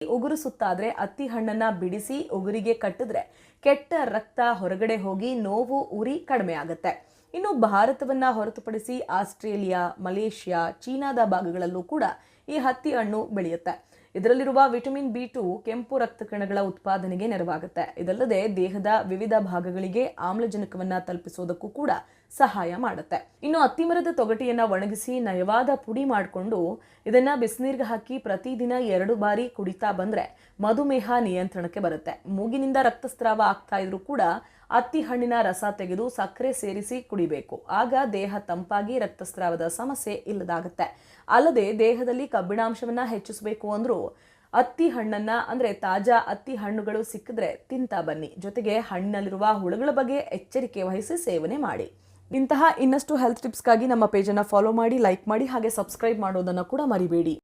ಉಗುರು ಸುತ್ತಾದ್ರೆ ಅತ್ತಿ ಹಣ್ಣನ್ನ ಬಿಡಿಸಿ ಉಗುರಿಗೆ ಕಟ್ಟಿದ್ರೆ ಕೆಟ್ಟ ರಕ್ತ ಹೊರಗಡೆ ಹೋಗಿ ನೋವು ಉರಿ ಕಡಿಮೆ ಆಗುತ್ತೆ. ಇನ್ನು ಭಾರತವನ್ನ ಹೊರತುಪಡಿಸಿ ಆಸ್ಟ್ರೇಲಿಯಾ, ಮಲೇಷ್ಯಾ, ಚೀನಾದ ಭಾಗಗಳಲ್ಲೂ ಕೂಡ ಈ ಹತ್ತಿ ಹಣ್ಣು ಬೆಳೆಯುತ್ತೆ. ಇದರಲ್ಲಿರುವ ವಿಟಮಿನ್ ಬಿ ಟು ಕೆಂಪು ರಕ್ತ ಕಣಗಳ ಉತ್ಪಾದನೆಗೆ ನೆರವಾಗುತ್ತೆ. ಇದಲ್ಲದೆ ದೇಹದ ವಿವಿಧ ಭಾಗಗಳಿಗೆ ಆಮ್ಲಜನಕವನ್ನ ತಲುಪಿಸೋದಕ್ಕೂ ಕೂಡ ಸಹಾಯ ಮಾಡುತ್ತೆ. ಇನ್ನು ಅತ್ತಿಮರದ ತೊಗಟೆಯನ್ನ ಒಣಗಿಸಿ ನಯವಾದ ಪುಡಿ ಮಾಡಿಕೊಂಡು ಇದನ್ನ ಬಿಸಿನೀರಿಗೆ ಹಾಕಿ ಪ್ರತಿದಿನ ಎರಡು ಬಾರಿ ಕುಡಿತಾ ಬಂದ್ರೆ ಮಧುಮೇಹ ನಿಯಂತ್ರಣಕ್ಕೆ ಬರುತ್ತೆ. ಮೂಗಿನಿಂದ ರಕ್ತಸ್ರಾವ ಆಗ್ತಾ ಇದ್ರೂ ಕೂಡ ಅತ್ತಿ ಹಣ್ಣಿನ ರಸ ತೆಗೆದು ಸಕ್ಕರೆ ಸೇರಿಸಿ ಕುಡಿಬೇಕು. ಆಗ ದೇಹ ತಂಪಾಗಿ ರಕ್ತಸ್ರಾವದ ಸಮಸ್ಯೆ ಇಲ್ಲದಾಗುತ್ತೆ. ಅಲ್ಲದೆ ದೇಹದಲ್ಲಿ ಕಬ್ಬಿಣಾಂಶವನ್ನ ಹೆಚ್ಚಿಸಬೇಕು ಅಂದ್ರೂ ಅತ್ತಿ ಹಣ್ಣನ್ನು, ಅಂದ್ರೆ ತಾಜಾ ಅತ್ತಿ ಹಣ್ಣುಗಳು ಸಿಕ್ಕಿದ್ರೆ ತಿಂತಾ ಬನ್ನಿ. ಜೊತೆಗೆ ಹಣ್ಣಿನಲ್ಲಿರುವ ಹುಳುಗಳ ಬಗ್ಗೆ ಎಚ್ಚರಿಕೆ ವಹಿಸಿ ಸೇವನೆ ಮಾಡಿ. ಇಂತಹ ಇನ್ನಷ್ಟು ಹೆಲ್ತ್ ಟಿಪ್ಸ್ಗಾಗಿ ನಮ್ಮ ಪೇಜನ್ನು ಫಾಲೋ ಮಾಡಿ ಲೈಕ್ ಮಾಡಿ, ಹಾಗೆ ಸಬ್ಸ್ಕ್ರೈಬ್ ಮಾಡೋದನ್ನು ಕೂಡ ಮರಿಬೇಡಿ.